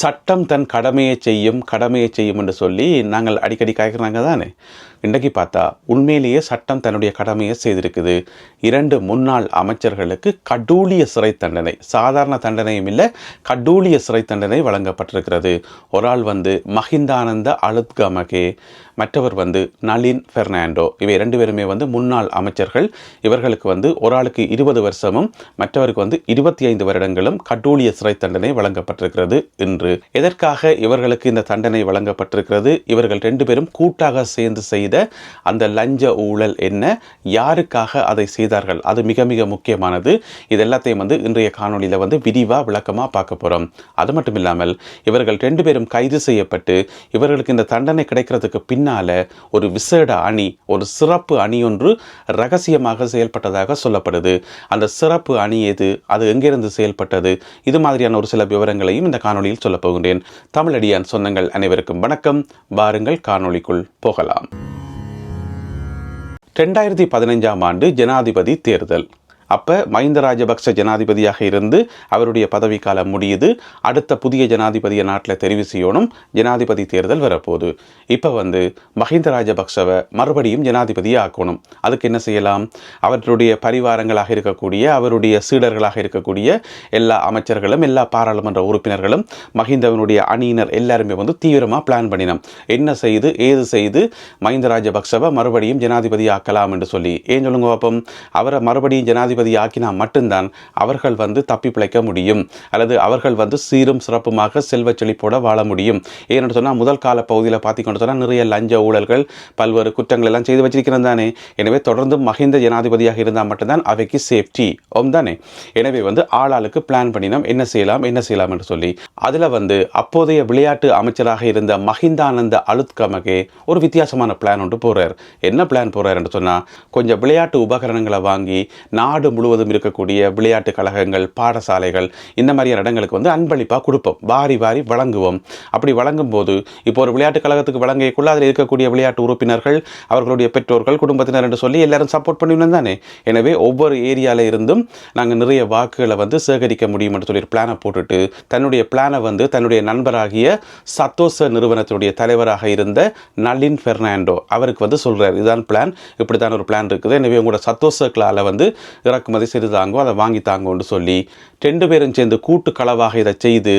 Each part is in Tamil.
சட்டம் தன் கடமையை செய்யும் கடமையை செய்யும் என்று சொல்லி நாங்கள் அடிக்கடி காய்க்கிறாங்க தானே? இன்றைக்கு பார்த்தா உண்மையிலேயே சட்டம் தன்னுடைய கடமையை செய்திருக்குது. இரண்டு முன்னாள் அமைச்சர்களுக்கு கடூலிய சிறை தண்டனை சாதாரண தண்டனையும் இல்லை கடூலிய சிறை தண்டனை வழங்கப்பட்டிருக்கிறது. ஒரு ஆள் வந்து மஹிந்தானந்த அலுத்கமகே மற்றவர் வந்து நளின் பெர்னாண்டோ. இவை ரெண்டு பேருமே வந்து முன்னாள் அமைச்சர்கள். இவர்களுக்கு வந்து ஒரு ஆளுக்கு இருபது வருஷமும் மற்றவருக்கு வந்து இருபத்தி ஐந்து வருடங்களும் கடூலிய சிறை தண்டனை வழங்கப்பட்டிருக்கிறது இன்று. எதற்காக இவர்களுக்கு இந்த தண்டனை வழங்கப்பட்டிருக்கிறது? இவர்கள் ரெண்டு பேரும் கூட்டாக சேர்ந்து செய்த அந்த லஞ்ச ஊழல் என்ன? யாருக்காக அதை செய்தார்கள்? அது மிக மிக முக்கியமானது. இது எல்லாத்தையும் வந்து இன்றைய காணொலியில் வந்து விரிவாக விளக்கமாக பார்க்க போகிறோம் அது மட்டும் இல்லாமல் இவர்கள் ரெண்டு பேரும் கைது செய்யப்பட்டு இவர்களுக்கு இந்த தண்டனை கிடைக்கிறதுக்கு பின்னால ஒரு விசேட அணி ஒரு சிறப்பு அணி ஒன்று ரகசியமாக செயல்பட்டதாக சொல்லப்படுது. அந்த சிறப்பு அணி எது? அது எங்கிருந்து செயல்பட்டது? இது மாதிரியான ஒரு சில விவரங்களையும் இந்த காணொளியில் சொல்லப் போகின்றேன் தமிழடியான் சொந்தங்கள் அனைவருக்கும் வணக்கம். வாருங்கள் காணொளிக்குள் போகலாம். ரெண்டாயிரத்தி பதினைஞ்சாம் ஆண்டு ஜனாதிபதி தேர்தல். அப்போ மஹிந்த ராஜபக்ச ஜனாதிபதியாக இருந்து அவருடைய பதவிக்காலம் முடியுது. அடுத்த புதிய ஜனாதிபதியை நாட்டில் தெரிவு செய்யணும். ஜனாதிபதி தேர்தல் வரப்போகுது. இப்போ வந்து மஹிந்த ராஜபக்சவை மறுபடியும் ஜனாதிபதியை ஆக்கணும். அதுக்கு என்ன செய்யலாம்? அவர்களுடைய பரிவாரங்களாக இருக்கக்கூடிய அவருடைய சீடர்களாக இருக்கக்கூடிய எல்லா அமைச்சர்களும் எல்லா பாராளுமன்ற உறுப்பினர்களும் மஹிந்தவனுடைய அணியினர் எல்லாருமே வந்து தீவிரமாக பிளான் பண்ணினோம். என்ன செய்து ஏது செய்து மஹிந்த ராஜபக்சவை மறுபடியும் ஜனாதிபதி ஆக்கலாம் என்று சொல்லி. ஏன் சொல்லுங்க பாப்போம்? அவரை மறுபடியும் ஜனாதிபதி ஆக்கினா மட்டும்தான் அவர்கள் வந்து தப்பி பிழைக்க முடியும். அல்லது அவர்கள் வந்து சீரும் சிறப்புமாக செல்வ செழிப்போட வாழ முடியும். ஏன்னு சொன்னால் முதல் கால பகுதியில் பார்த்திங்கன்னு சொன்னால் நிறைய லஞ்ச ஊழல்கள் பல்வேறு குற்றங்கள் எல்லாம் செய்து வச்சிருக்கிறது தானே. எனவே தொடர்ந்து மஹிந்த ஜனாதிபதியாக இருந்தால் மட்டும்தான் அவைக்கு சேஃப்டி ஓம் தானே? எனவே வந்து ஆளாளுக்கு பிளான் பண்ணினோம். என்ன செய்யலாம் என்ன செய்யலாம் என்று சொல்லி. அதில் வந்து அப்போதைய விளையாட்டு அமைச்சராக இருந்த மஹிந்தானந்த அலுத்கமகே ஒரு வித்தியாசமான பிளான் ஒன்று போகிறார் என்ன பிளான் போகிறார் என்று சொன்னால் கொஞ்சம் விளையாட்டு உபகரணங்களை வாங்கி நாடு முழுவதும் இருக்கக்கூடிய விளையாட்டு கழகங்கள் பாடசாலைகள் இந்த மாதிரியான இடங்களுக்கு வந்து அன்பளிப்பாக கொடுப்போம். வாரி வாரி வழங்குவோம். அப்படி வழங்கும் போது இப்போ ஒரு விளையாட்டு கழகத்துக்கு வழங்கக்குள்ள அதில் இருக்கக்கூடிய விளையாட்டு உறுப்பினர்கள் அவர்களுடைய பெற்றோர்கள் குடும்பத்தினர் என்று சொல்லி எல்லாரும் சப்போர்ட் பண்ணிவிடும் தானே. எனவே ஒவ்வொரு ஏரியாவில் இருந்தும் நாங்கள் நிறைய வாக்குகளை வந்து சேகரிக்க முடியும் என்று சொல்லி பிளானை போட்டுட்டு தன்னுடைய பிளானை வந்து தன்னுடைய நண்பராகிய சத்தோச நிறுவனத்துடைய தலைவராக இருந்த நளின் பெர்னாண்டோ அவருக்கு வந்து சொல்கிறார் இதுதான் பிளான் இப்படி தான் ஒரு பிளான் இருக்குது. எனவே உங்களோட சத்தோசக்களால் வந்து இறக்குமதி செய்து தாங்கோ அதை வாங்கி தாங்கோன்னு சொல்லி ரெண்டு பேரும் சேர்ந்து கூட்டு களவாக இதை செய்து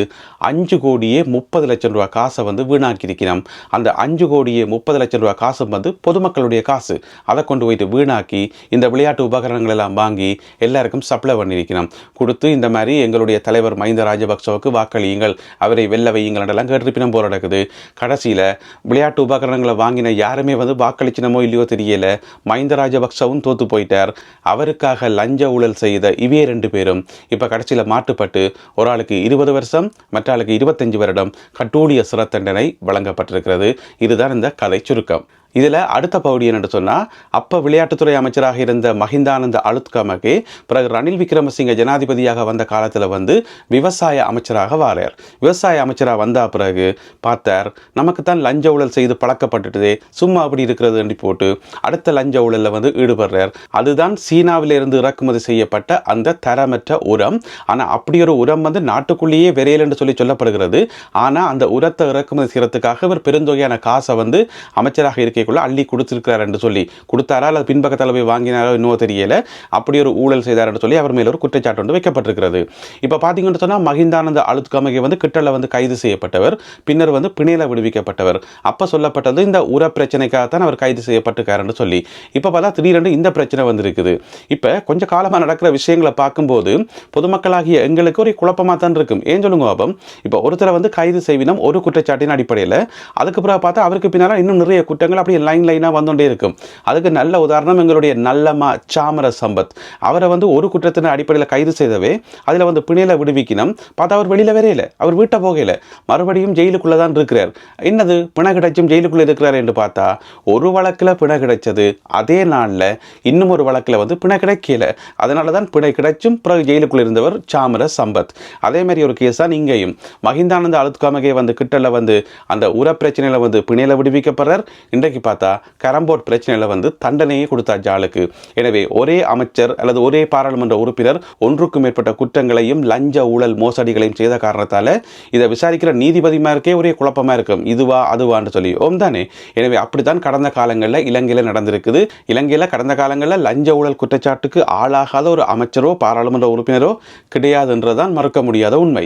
அஞ்சு கோடியே முப்பது லட்சம் ரூபா காசை வந்து வீணாக்கியிருக்கிறோம். அந்த அஞ்சு கோடியே முப்பது லட்சம் ரூபா காசு வந்து பொதுமக்களுடைய காசு. அதை கொண்டு போயிட்டு வீணாக்கி இந்த விளையாட்டு உபகரணங்கள் எல்லாம் வாங்கி எல்லாருக்கும் சப்ளை பண்ணியிருக்கிறோம். கொடுத்து இந்த மாதிரி எங்களுடைய தலைவர் மஹிந்த ராஜபக்சவுக்கு வாக்களியுங்கள். அவரை வெல்ல வையுங்களெல்லாம் கேட்டிருப்பினம் போல நடக்குது. கடைசியில் விளையாட்டு உபகரணங்களை வாங்கின யாருமே வந்து வாக்களிச்சினமோ இல்லையோ தெரியல. மஹிந்த ராஜபக்சவும் தோத்து போயிட்டார். அவருக்காக லஞ்ச ஊழல் செய்த இவே ரெண்டு பேரும். இப்போ கடைசியில் மாட்டுப்பட்டு ஒரு ஆளுக்கு இருபது வருஷம் மற்ற ஆளுக்கு இருபத்தஞ்சு வருடம் கட்டூழிய சிறை தண்டனை வழங்கப்பட்டிருக்கிறது. இதுதான் இந்த கதை சுருக்கம். இதில் அடுத்த பகுதி என்னென்னு சொன்னால் அப்போ விளையாட்டுத்துறை அமைச்சராக இருந்த மஹிந்தானந்த அலுத்கமகே பிறகு ரணில் விக்ரமசிங்க ஜனாதிபதியாக வந்த காலத்தில் வந்து விவசாய அமைச்சராக வாரார். விவசாய அமைச்சராக வந்த பிறகு பார்த்தார் நமக்கு தான் லஞ்ச ஊழல் செய்து பழக்கப்பட்டுட்டதே சும்மா அப்படி இருக்கிறது என்று போட்டு அடுத்த லஞ்ச ஊழலில் வந்து ஈடுபடுறார். அதுதான் சீனாவிலிருந்து இறக்குமதி செய்யப்பட்ட அந்த தரமற்ற உரம். ஆனால் அப்படி ஒரு உரம் வந்து நாட்டுக்குள்ளேயே விரையல் என்று சொல்லி சொல்லப்படுகிறது. ஆனால் அந்த உரத்தை இறக்குமதி செய்கிறதுக்காக இவர் பெருந்தொகையான காசை வந்து அமைச்சராக இருக்க இருக்கக்குள்ள அள்ளி கொடுத்துருக்கிறார் என்று சொல்லி கொடுத்தாரா அல்லது பின்பக்கத்தில் போய் வாங்கினாரோ இன்னும் தெரியல. அப்படி ஒரு ஊழல் செய்தார் என்று சொல்லி அவர் மேல ஒரு குற்றச்சாட்டு வந்து வைக்கப்பட்டிருக்கிறது. இப்போ பார்த்தீங்கன்னு சொன்னால் மகிந்தானந்த அழுத்கமகை வந்து கிட்டலில் வந்து கைது செய்யப்பட்டவர் பின்னர் வந்து பிணையில விடுவிக்கப்பட்டவர். அப்போ சொல்லப்பட்டது இந்த உர பிரச்சனைக்காக தான் அவர் கைது செய்யப்பட்டிருக்காருன்னு சொல்லி. இப்போ பார்த்தா திடீரென்று இந்த பிரச்சனை வந்திருக்குது. இப்போ கொஞ்சம் காலமாக நடக்கிற விஷயங்களை பார்க்கும்போது பொதுமக்களாகிய எங்களுக்கு ஒரு குழப்பமாக தான் இருக்கும். ஏன் சொல்லுங்க பாபம்? இப்போ ஒருத்தரை வந்து கைது செய்வினம் ஒரு குற்றச்சாட்டின் அடிப்படையில் அதுக்கு பிறகு பார்த்தா அவருக்கு பின்னால் இன்னும் நிறைய குற்றங்கள் அப்படி லைன் லைனாக வந்துட்டே இருக்கும். அதுக்கு நல்ல உதாரணம் எங்களுடைய நல்லம்மா சாமர சம்பத். அவரை வந்து ஒரு குற்றத்தின் அடிப்படையில் கைது செய்தவே அதில் வந்து பிணையில விடுவிக்கணும். பார்த்தா அவர் வெளியில் வரையில அவர் வீட்டை போகையில் மறுபடியும் ஜெயிலுக்குள்ளே தான் இருக்கிறார். என்னது? பிணை கிடைச்சும் ஜெயிலுக்குள்ளே இருக்கிறார் என்று பார்த்தா ஒரு வழக்கில் பிணை கிடைச்சது அதே நாளில் இன்னும் ஒரு வழக்கில் வந்து பிணை கிடைக்கல. அதனால தான் பிணை கிடைச்சும் பிறகு ஜெயிலுக்குள்ள இருந்தவர் சாமர சம்பத். அதே மாதிரி ஒரு கேஸ் தான் இங்கேயும். மஹிந்தானந்த அழுத்காமகே வந்து கிட்டல வந்து அந்த உர பிரச்சனையில் வந்து பிணையில விடுவிக்கப்படுறார். இன்றைக்கு பார்த்தா கரம்போர்ட் பிரச்சனையில் வந்து தண்டனையே கொடுத்தாச்சு ஆளுக்கு எனவே ஒரே அமைச்சர் அல்லது ஒரே பாராளுமன்ற உறுப்பினர் ஒன்றுக்கும் மேற்பட்ட குற்றங்களையும் லஞ்ச ஊழல் மோசடிகளையும் செய்த காரணத்தால் இதை விசாரிக்கிற நீதிபதிமாருக்கே ஒரே குழப்பமாக இருக்கும் இதுவா அதுவான்னு சொல்லி. ஓம் தானே. எனவே அப்படித்தான் கடந்த காலங்களில் இலங்கையில் நடந்திருக்குது. இலங்கையில் கடந்த காலங்களில் லஞ்ச ஊழல் குற்றச்சாட்டுக்கு ஆளாகாத ஒரு அமைச்சரோ பாராளுமன்ற உறுப்பினரோ கிடையாதுன்றதான் மறுக்க முடியாத உண்மை.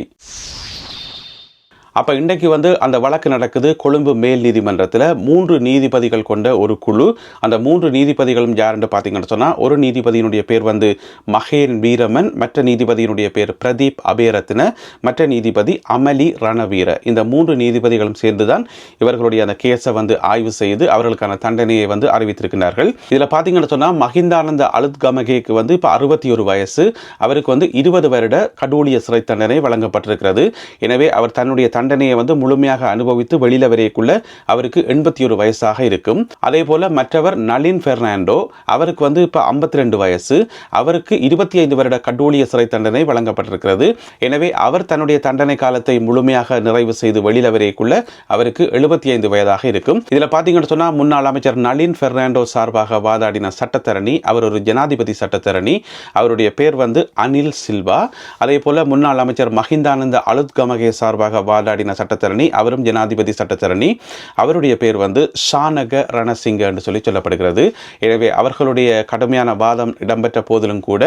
அப்போ இன்றைக்கு வந்து அந்த வழக்கு நடக்குது கொழும்பு மேல் நீதிமன்றத்தில். மூன்று நீதிபதிகள் கொண்ட ஒரு குழு. அந்த மூன்று நீதிபதிகளும் யாருன்னு பார்த்தீங்கன்னு சொன்னால் ஒரு நீதிபதியினுடைய பேர் வந்து மகேன் வீரமன் மற்ற நீதிபதியினுடைய பேர் பிரதீப் அபேரத்ன மற்ற நீதிபதி அமலி ரணவீர. இந்த மூன்று நீதிபதிகளும் சேர்ந்து தான் இவர்களுடைய அந்த கேஸை வந்து ஆய்வு செய்து அவர்களுக்கான தண்டனையை வந்து அறிவித்திருக்கிறார்கள். இதில் பார்த்தீங்கன்னு சொன்னால் மஹிந்தானந்த அலுத்கமகேக்கு வந்து இப்போ அறுபத்தி ஒரு வயசு. அவருக்கு வந்து இருபது வருட கடூழிய சிறை தண்டனை வழங்கப்பட்டிருக்கிறது. எனவே அவர் தன்னுடைய தண்டனையை வந்து முழுமையாக அனுபவித்து வெளியில வரையக்குள்ள அவருக்கு எண்பத்தி ஒரு வயசாக இருக்கும். அதே போல மற்றவர் நளின் பெர்னாண்டோ அவருக்கு வந்து இப்போ ஐம்பத்தி ரெண்டு வயசு. அவருக்கு இருபத்தி ஐந்து வருட கடூழிய சிறை தண்டனை வழங்கப்பட்டிருக்கிறது. எனவே அவர் தன்னுடைய தண்டனை காலத்தை முழுமையாக நிறைவு செய்து வெளியில வரையக்குள்ள அவருக்கு எழுபத்தி ஐந்து வயதாக இருக்கும். இதில் பார்த்தீங்கன்னு சொன்னால் முன்னாள் அமைச்சர் நளின் பெர்னாண்டோ சார்பாக வாதாடின சட்டத்தரணி அவர் ஒரு ஜனாதிபதி சட்டத்தரணி. அவருடைய பேர் வந்து அனில் சில்வா. அதே போல முன்னாள் அமைச்சர் மஹிந்தானந்த அலுத்கமகே சார்பாக வாதாடி வாதாடின சட்டத்தரணி அவரும் ஜனாதிபதி சட்டத்தரணி. அவருடைய பேர் வந்து ஷானக ரணசிங்க என்று சொல்லி சொல்லப்படுகிறது. எனவே அவர்களுடைய கடுமையான வாதம் இடம்பெற்ற போதிலும் கூட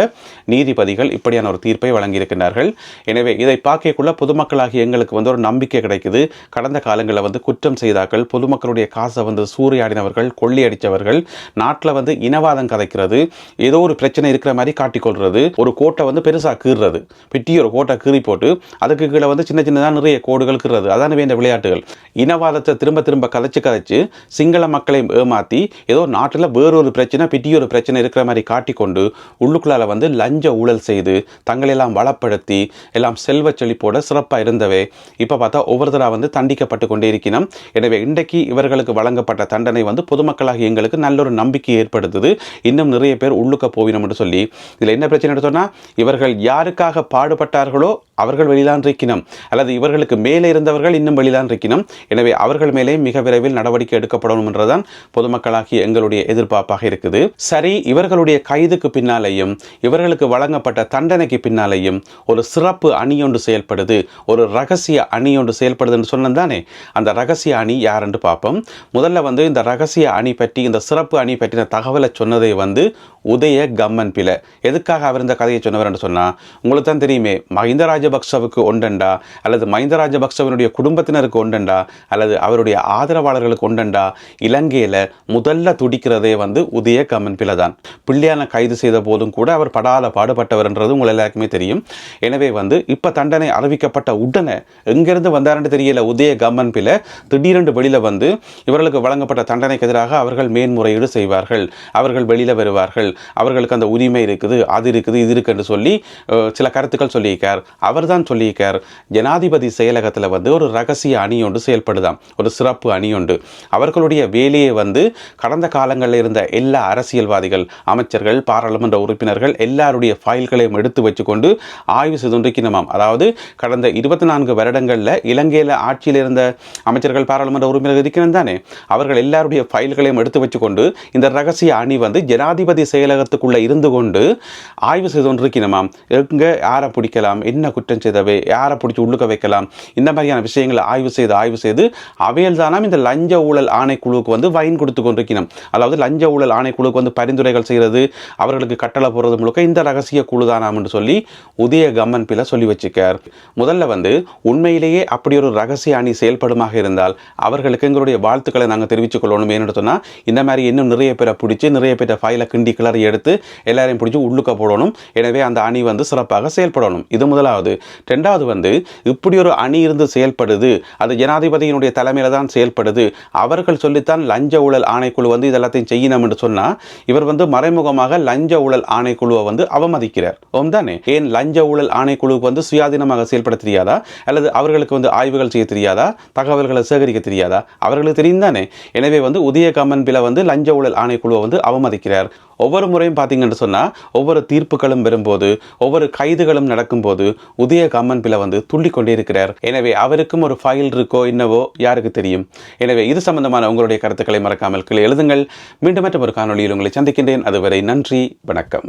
நீதிபதிகள் இப்படியான ஒரு தீர்ப்பை வழங்கியிருக்கிறார்கள் எனவே இதை பார்க்கக்குள்ள பொதுமக்களாகிய எங்களுக்கு வந்து ஒரு நம்பிக்கை கிடைக்குது. கடந்த காலங்களில் வந்து குற்றம் செய்தாக்கள் பொதுமக்களுடைய காசை வந்து சூறையாடினவர்கள் கொள்ளையடித்தவர்கள் நாட்டில் வந்து இனவாதம் கதைக்கிறது ஏதோ ஒரு பிரச்சனை இருக்கிற மாதிரி காட்டிக்கொள்றது ஒரு கோட்டை வந்து பெருசாக கீறுறது பிட்டி ஒரு கோட்டை கீறி போட்டு அதுக்கு கீழே வந்து சின்ன சின்னதாக நிறைய கோடுகள் கீறுறது அதானவே இந்த விளையாட்டுகள். இனவாதத்தை திரும்ப திரும்ப கதைச்சு கதைச்சு சிங்கள மக்களை ஏமாற்றி ஏதோ நாட்டில் வேறொரு பிரச்சனை பெட்டி ஒரு பிரச்சனை இருக்கிற மாதிரி காட்டிக்கொண்டு உள்ளுக்குள்ளால வந்து லஞ்ச ஊழல் செய்து தங்களையெல்லாம் வளப்படுத்தி எல்லாம் செல்வ செழிப்போட சிறப்பாக இருந்தவை இப்போ பார்த்தா ஒவ்வொருத்தராக வந்து தண்டிக்கப்பட்டு கொண்டே இருக்கணும் எனவே இன்றைக்கு இவர்களுக்கு வழங்கப்பட்ட தண்டனை வந்து பொதுமக்களாக எங்களுக்கு நல்ல ஒரு நம்பிக்கை ஏற்படுத்துது. இன்னும் நிறைய பேர் உள்ளுக்க போவினோம் சொல்லி இதில் என்ன பிரச்சனை சொன்னால் இவர்கள் யாருக்காக பாடுபட்டார்களோ அவர்கள் வெளியிலான் இருக்கணும் அல்லது இவர்களுக்கு மேலே இருந்தவர்கள் இன்னும் வெளியிலான் இருக்கணும் எனவே அவர்கள் மேலே மிக விரைவில் நடவடிக்கை எடுக்கப்படணும் என்றுதான் பொதுமக்களாகிய எங்களுடைய எதிர்பார்ப்பாக இருக்குது. சரி இவர்களுடைய கைதுக்கு பின்னாலேயும் இவர்களுக்கு வழங்கப்பட்ட தண்டனைக்கு பின்னாலேயும் ஒரு சிறப்பு அணி ஒன்று செயல்படுது. ஒரு ரகசிய அணி ஒன்று செயல்படுதுன்னு சொன்னது தானே? அந்த ரகசிய அணி யாருன்னு பார்ப்போம். முதல்ல வந்து இந்த ரகசிய அணி பற்றி இந்த சிறப்பு அணி பற்றின தகவலை சொன்னதை வந்து உதய கம்மன் பில எதுக்காக அவர் இந்த கதையை சொன்னவர் என்று சொன்னால் உங்களுக்கு தான் தெரியுமே மஹிந்த ராஜபக்சவுக்கு ஒண்டண்டா அல்லது மஹிந்த ராஜபக்சவனுடைய குடும்பத்தினருக்கு ஒண்டண்டா அல்லது அவருடைய ஆதரவாளர்களுக்கு ஒண்டண்டா இலங்கையில் முதல்ல துடிக்கிறதே வந்து உதய கம்மன் தான் பிள்ளையான கைது செய்த போதும் கூட அவர் படாத பாடுபட்டவர்ன்றது உங்கள் எல்லாருக்குமே தெரியும். எனவே வந்து இப்போ தண்டனை அறிவிக்கப்பட்ட உடனே எங்கிருந்து வந்தாருன்னு தெரியல உதய கம்மன் திடீரென்று வெளியில் வந்து இவர்களுக்கு வழங்கப்பட்ட தண்டனைக்கு எதிராக அவர்கள் மேன்முறையீடு செய்வார்கள். அவர்கள் வெளியில் வருவார்கள். அவர்களுக்கு அந்த உரிமை இருக்குது அது இருக்குது இது இருக்குன்னு சொல்லி சில கருத்துக்கள் சொல்லியிருக்கார். அவர் தான் சொல்லியிருக்கார். ஜனாதிபதி செயலகத்தில் வந்து ஒரு ரகசிய அணி ஒன்று செயல்படுதாம். ஒரு சிறப்பு அணி ஒன்று. அவர்களுடைய வேலையை வந்து கடந்த காலங்களில் இருந்த எல்லா அரசியல்வாதிகள் அமைச்சர்கள் பாராளுமன்ற உறுப்பினர்கள் எல்லாருடைய ஃபைல்களையும் எடுத்து வச்சுக்கொண்டு ஆய்வு செய்துண்டிருக்கணுமாம் அதாவது கடந்த இருபத்தி நான்கு வருடங்களில் இலங்கையில் ஆட்சியில் இருந்த அமைச்சர்கள் பாராளுமன்ற உறுப்பினர்கள் இருக்கிறது தானே? அவர்கள் எல்லாருடைய ஃபைல்களையும் எடுத்து வச்சுக்கொண்டு இந்த ரகசிய அணி வந்து ஜனாதிபதி செயலகத்துக்குள்ளே இருந்து கொண்டு ஆய்வு செய்து கொண்டிருக்கணுமாம் எங்கே யாரை பிடிக்கலாம் என்ன குற்றம் செய்தவை யாரை பிடிச்சி உள்ளுக்க வைக்கலாம்? இந்த மாதிரியான விஷயங்களை ஆய்வு செய்து ஆய்வு செய்து அவையில் தானாம் இந்த லஞ்ச ஊழல் ஆணைக்குழுவுக்கு வந்து வைன் கொடுத்து கொண்டிருக்கணும் அதாவது லஞ்ச ஊழல் ஆணைக்குழுவுக்கு வந்து பரிந்துரைகள் செய்கிறது அவர்களுக்கு கட்டளை போடுறது முழுக்க இந்த ரகசிய குழு தானாம் என்று சொல்லி உதய கம்மன் பில சொல்லி வச்சுக்கார் முதல்ல வந்து உண்மையிலேயே அப்படி ஒரு ரகசிய அணி செயல்படுமாக இருந்தால் அவர்களுக்கு எங்களுடைய வாழ்த்துக்களை நாங்கள் தெரிவித்துக் கொள்ளணும் ஏன்னு சொன்னால் இந்த மாதிரி இன்னும் நிறைய பேரை பிடிச்சி நிறைய பேரை ஃபைலை கிண்டி கிளறி எடுத்து எல்லாரையும் பிடிச்சி உள்ளுக்க போடணும். எனவே அந்த அணி வந்து சிறப்பாக செயல்படணும். இது முதலாவது. ரெண்டாவது வந்து இப்படி ஒரு அணி இருந்து செயல்படுது அது ஜனாதிபதியினுடைய தலைமையில் தான் செயல்படுது. அவர்கள் சொல்லித்தான் லஞ்ச ஊழல் ஆணைக்குழு வந்து இதெல்லாத்தையும் செய்யணும் என்று சொன்னால் இவர் வந்து மறைமுகமாக லஞ்ச ஊழல் ஆணைக்குழுவை வந்து அவமதிக்கிறார். ஓம் தானே? ஏன் லஞ்ச ஊழல் ஆணைக்குழுவுக்கு வந்து சுயாதீனமாக செயல்பட தெரியாதா? அல்லது அவர்களுக்கு வந்து ஆய்வுகள் செய்ய தெரியாதா? தகவல்களை சேகரிக்க தெரியாதா? அவர்களுக்கு தெரியும் தானே? எனவே வந்து உதயகமன் பில வந்து லஞ்ச ஊழல் ஆணைக்குழுவை வந்து அவமதிக்கிறார். ஒவ்வொரு முறையும் பார்த்தீங்கன்னு சொன்னால் ஒவ்வொரு தீர்ப்புகளும் வரும்போது ஒவ்வொரு கைதுகளும் நடக்கும்போது உதய கம்மன் பிள்ளை வந்து துள்ளி கொண்டே இருக்கிறார். எனவே அவருக்கும் ஒரு ஃபைல் இருக்கோ என்னவோ யாருக்கு தெரியும்? எனவே இது சம்பந்தமான உங்களுடைய கருத்துக்களை மறக்காமல் கீழே எழுதுங்கள். மீண்டும் மற்றும் ஒரு காணொளியில் உங்களை சந்திக்கின்றேன். அதுவரை நன்றி வணக்கம்.